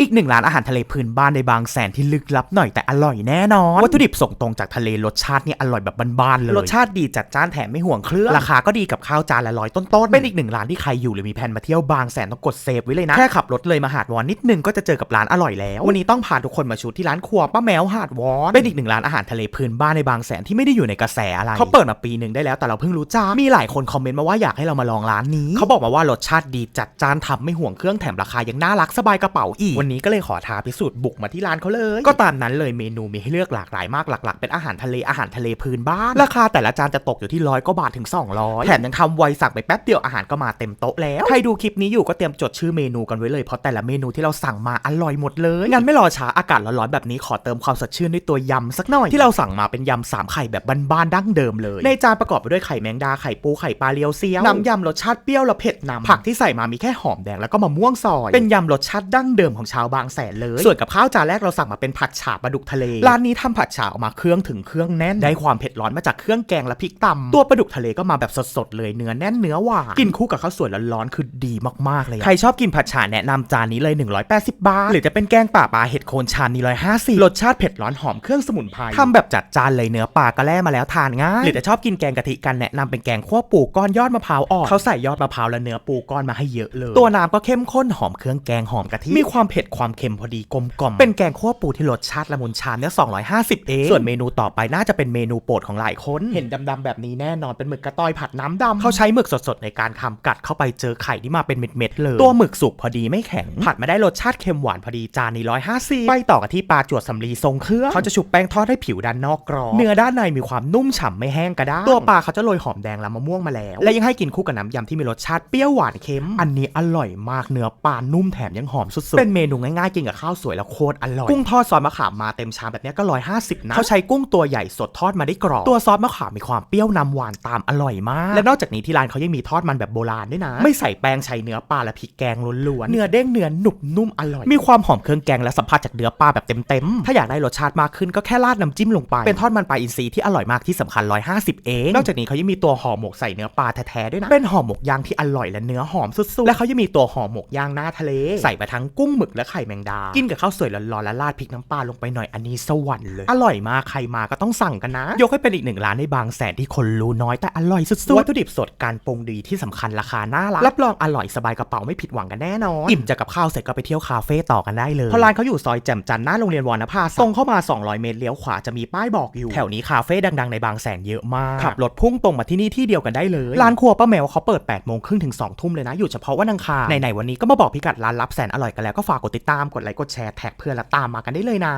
อีกหนึ่งร้านอาหารทะเลพื้นบ้านในบางแสนที่ลึกลับหน่อยแต่อร่อยแน่นอน วัตถุดิบส่งตรงจากทะเลรสชาติเนี่ยอร่อยแบบบ้านๆเลย รสชาติดีจัดจ้านแถมไม่ห่วงเครื่อง ราคาก็ดีกับข้าวจานละร้อยต้นๆ เป็นอีกหนึ่งร้านที่ใครอยู่หรือมีแผนมาเที่ยวบางแสนต้องกดเซฟไว้เลยนะ แค่ขับรถเลยมาหาดวอนนิดนึงก็จะเจอกับร้านอร่อยแล้ว วันนี้ต้องพาทุกคนมาชูที่ร้านครัวป้าแมวหาดวอน เป็นอีกหนึ่งร้านอาหารทะเลพื้นบ้านในบางแสนที่ไม่ได้อยู่ในกระแสอะไรเขาเปิดมาปีหนึ่งได้แล้วแต่เราเพิ่งรู้จักมีหลายคนคอมเมนต์มาว่าอยากให้เรามาลองร้านนี้เขาบอกมาว่ารสชาติดีจัดจ้านทำไม่ห่วงเครื่องแถมราคายังน่ารักสบายกระเป๋าอีกวันนี้ก็เลยขอท้าพิสูจน์บุกมาที่ร้านเขาเลย ก็ตามนั้นเลยเมนูมีให้เลือกหลากหลายมากหลักๆ เป็นอาหารทะเลอาหารทะเลพื้นบ้าน ราคาแต่ละจานจะตกอยู่ที่ร้อยกว่าบาทถึง 200 แถมยังทำไวสั่งไปแป๊บเดียวอาหารก็มาเต็มโต๊ะแล้ว ใครดูคลิปนี้อยู่ก็เตรียมจดชื่อเมนูกันไว้เลยเพราะแต่ละเมนูที่เราสั่งมาอร่อยหมดเลยงั้นไม่รอช้าอากาศร้อนๆแบบนี้ขอเติมความสดชื่นด้วยตัวยำสักหน่อยที่เราสั่งมาเป็นยำสามไข่แบบบ้านๆดั้งเดิมเลย ในจานประกอบไปด้วยไข่แมงดาไข่ปูไข่ปลาเลียวเซียวน้ำยำรสชาติเปรี้ยวและเผ็ดนำผักที่ใส่มามีแค่หอมแดงแล้วก็มะม่วงซอยเป็นยำรสชาติดั้งเดิมของชาวบางแสนเลย ส่วนกับข้าวจานแรกเราสั่งมาเป็นผัดฉ่าปลาดุกทะเล ร้านนี้ทำผัดฉ่าออกมาเครื่องถึงเครื่องแน่น ได้ความเผ็ดร้อนมาจากเครื่องแกงและพริกตำตัวปลาดุกทะเลก็มาแบบสดๆเลยเนื้อแน่นเนื้อหวาน กินคู่กับข้าวสวยร้อนๆคือดีมากๆเลยอะใครชอบกินผัดฉ่าแนะนำจานนี้เลย 180 บาท หรือจะเป็นแกงป่าปลาเห็ดโคนชานนี่150รสชาติเผ็ดร้อนหอมเครื่องสมุนไพรทำแบบจัดจานเลยเนื้อปลากระแล่มาแล้วทานง่ายหรือจะชอบกินแกงกะทิกันแนะนำเป็นแกงคั่วปูก้อนยอดมะพร้าวอ่อนเขาใส่ยอดมะพร้าวและเนื้อปูก้อนมาให้เยอะเลย ตัวน้ำก็เข้มข้นหอมเครื่องแกงหอมกะทิมีความเผ็ดความเค็มพอดีกลมกล่อมเป็นแกงคั่วปูที่รสชาติละมุนชามเนี่ย250เองส่วนเมนูต่อไปน่าจะเป็นเมนูโปรดของหลายคนเห็นดำๆแบบนี้แน่นอนเป็นหมึกกระต้อยผัดน้ำดำเขาใช้หมึกสดๆในการทำกัดเข้าไปเจอไข่ที่มาเป็นเม็ดๆเลย ตัวหมึกสุกพอดีไม่แข็ง ผัดมาได้รสชาติเค็มหวานพอดีจานนี้150ไปต่อกันที่ปลาจวดสำลีทรงเครื่องเขาจะชุบแป้งทอดให้ผิวด้านนอกกรอบเนื้อด้านในมีความนุ่มฉ่ำไม่แห้งกระด้างตัวปลาเขาจะโรยหอมแดงและมะม่วงมาแล้ว และยังให้กินคู่กับน้ำยำที่มีรสชาติเปรี้ยวหวานเค็ม อันนี้อร่อยมากเนื้อปลานุ่มแถมยังหอมสุดๆเป็นเมนูง่ายๆกินกับข้าวสวยแล้วโคตรอร่อย กุ้งทอดซอสมะขามมาเต็มชามแบบเนี้ยก็150นะเขาใช้กุ้งตัวใหญ่สดทอดมาได้กรอบตัวซอสมะขามมีความเปรี้ยวนำหวานตามอร่อยมาก และนอกจากนี้ที่ร้านเขายังมีทอดมันแบบโบราณด้วยนะ ไม่ใส่แป้งใช้เนื้อปลาและพริกแกงล้วนๆเนื้อเด้งเนื้อหนุบนุ่มอร่อย มีความหอมเครื่องแกงและสัมผัสจากเนื้อปลาแบบเต็มๆถ้าอยากได้รสชาติมากขึ้นก็แค่ราดน้ำจิ้มลงไปเป็นทอดมันปลาอินทรีที่อร่อยมากที่สำคัญ 150 เอง นอกจากนี้เขายังมีตัวห่อหมกใส่เนื้อปลาแท้ๆด้วยนะ เป็นห่อหมกย่างที่อร่อยและเนื้อหอมสุดๆ และเขายังมีตัวห่อหมกย่างหน้าทะเล ใส่มาทั้งกุ้งหมึกและไข่แมงดา กินกับข้าวสวยร้อนๆและราดพริกน้ำปลาลงไปหน่อยอันนี้สวรรค์เลย อร่อยมากใครมาก็ต้องสั่งกันนะ ยกให้เป็นอีกหนึ่งร้านในบางแสนที่คนรู้น้อยแต่อร่อยสุดๆวัตถุดิบสดการปรุงดีที่สำคัญราคาน่ารักรับรองอร่อยสบายกระเป๋าไม่ผิดหวังกันแน่นอนอิ่มจากกับข้าวเสร็จก็ไปเที่ยวคาเฟ่ต่อกันได้เลยเพราะร้านเขาอยู่ซอยแจ่มจันทร์หน้าโรงเรียนวรรณภาตรงเข้ามา 200 เมตรเลี้ยวขวาจะมีป้ายบอกอยู่แถวนี้คาเฟ่ดังๆในบางแสนเยอะมากขับรถพุ่งตรงมาที่นี่ที่เดียวกันได้เลยร้านครัวป้าแมวเขาเปิด8โมงครึ่งถึง2ทุ่มเลยนะอยู่เฉพาะวันอังคารในๆวันนี้ก็มาบอกพิกัดร้านลับแสนอร่อยกันแล้วก็ฝากกดติดตามกดไลค์กดแชร์แท็กเพื่อนและตามมากันได้เลยนะ